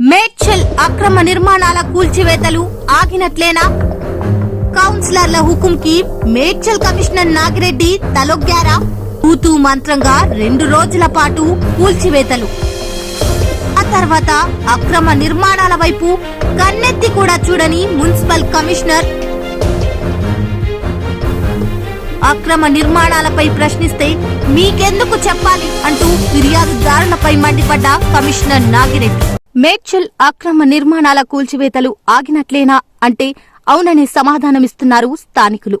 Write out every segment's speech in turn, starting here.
మేడ్చల్ అక్రమ నిర్మాణాల కూల్చివేతలు ఆగినట్లేనా? కౌన్సిలర్ల హుకుంకి మేడ్చల్ కమిషనర్ నాగిరెడ్డి తలొగ్గారా? తూతూ మంత్రంగా రెండు రోజుల పాటు కూల్చివేతలు. ఆ తర్వాత అక్రమ నిర్మాణాల వైపు కన్నెత్తి కూడా చూడని మున్సిపల్ కమిషనర్. అక్రమ నిర్మాణాలపై ప్రశ్నిస్తే మీకెందుకు చెప్పాలి అంటూ ఫిర్యాదుదారులపై మండిపడ్డ కమిషనర్ నాగిరెడ్డి. మేడ్చల్ అక్రమ నిర్మాణాల కూల్చివేతలు ఆగినట్లేనా అంటే అవుననే సమాధానమిస్తున్నారు స్థానికులు.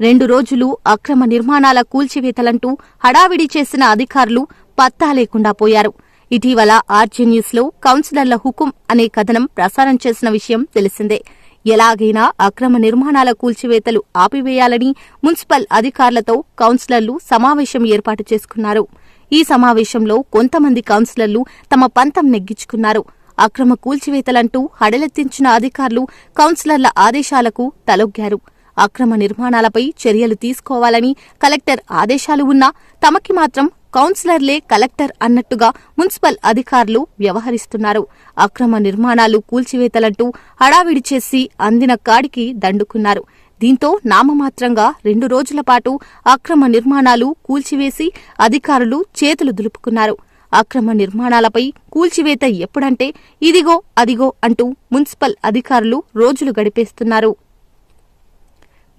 రెండు రోజులు అక్రమ నిర్మాణాల కూల్చివేతలంటూ హడావిడి చేసిన అధికారులు పత్తా లేకుండా పోయారు. ఇటీవల ఆర్జీ న్యూస్లో కౌన్సిలర్ల హుకుం అనే కథనం ప్రసారం చేసిన విషయం తెలిసిందే. ఎలాగైనా అక్రమ నిర్మాణాల కూల్చివేతలు ఆపివేయాలని మున్సిపల్ అధికారులతో కౌన్సిలర్లు సమావేశం ఏర్పాటు చేసుకున్నారు. ఈ సమావేశంలో కొంతమంది కౌన్సిలర్లు తమ పంతం నెగ్గించుకున్నారు. అక్రమ కూల్చివేతలంటూ హడలెత్తించిన అధికారులు కౌన్సిలర్ల ఆదేశాలకు తలొగ్గారు. అక్రమ నిర్మాణాలపై చర్యలు తీసుకోవాలని కలెక్టర్ ఆదేశాలు ఉన్నా తమకి మాత్రం కౌన్సిలర్లే కలెక్టర్ అన్నట్టుగా మున్సిపల్ అధికారులు వ్యవహరిస్తున్నారు. అక్రమ నిర్మాణాలు కూల్చివేతలంటూ హడావిడి చేసి అందిన కాడికి దండుకున్నారు. దీంతో నామమాత్రంగా రెండు రోజుల పాటు అక్రమ నిర్మాణాలు కూల్చివేసి అధికారులు చేతులు దులుపుకున్నారు. అక్రమ నిర్మాణాలపై కూల్చివేత ఎప్పుడంటే ఇదిగో అదిగో అంటూ మున్సిపల్ అధికారులు రోజులు గడిపేస్తున్నారు.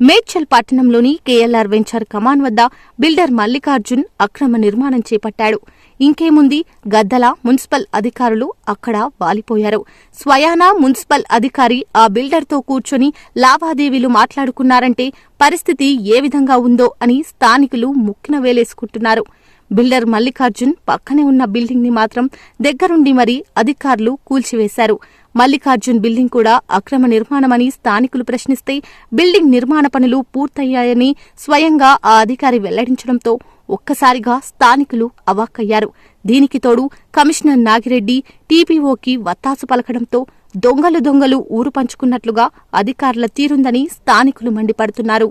మేడ్చల్ పట్టణంలోని కేఎల్ఆర్ వెంచర్ కమాన్ వద్ద బిల్డర్ మల్లికార్జున్ అక్రమ నిర్మాణం చేపట్టాడు. ఇంకేముంది? గద్దల మున్సిపల్ అధికారులు అక్కడ వాలిపోయారు. స్వయానా మున్సిపల్ అధికారి ఆ బిల్డర్తో కూర్చొని లావాదేవీలు మాట్లాడుకున్నారంటే పరిస్థితి ఏ విధంగా ఉందో అని స్థానికులు ముక్కిన వేలేసుకుంటున్నారు. బిల్డర్ మల్లికార్జున్ పక్కనే ఉన్న బిల్డింగ్ని మాత్రం దగ్గరుండి మరీ అధికారులు కూల్చివేశారు. మల్లికార్జున్ బిల్డింగ్ కూడా అక్రమ నిర్మాణమని స్థానికులు ప్రశ్నిస్తే బిల్డింగ్ నిర్మాణ పనులు పూర్తయ్యాయని స్వయంగా ఆ అధికారి వెల్లడించడంతో ఒక్కసారిగా స్థానికులు అవాక్కయ్యారు. దీనికి తోడు కమిషనర్ నాగిరెడ్డి టీపీఓకి వత్తాసు పలకడంతో దొంగలు దొంగలు ఊరు పంచుకున్నట్లుగా అధికారుల తీరుందని స్థానికులు మండిపడుతున్నారు.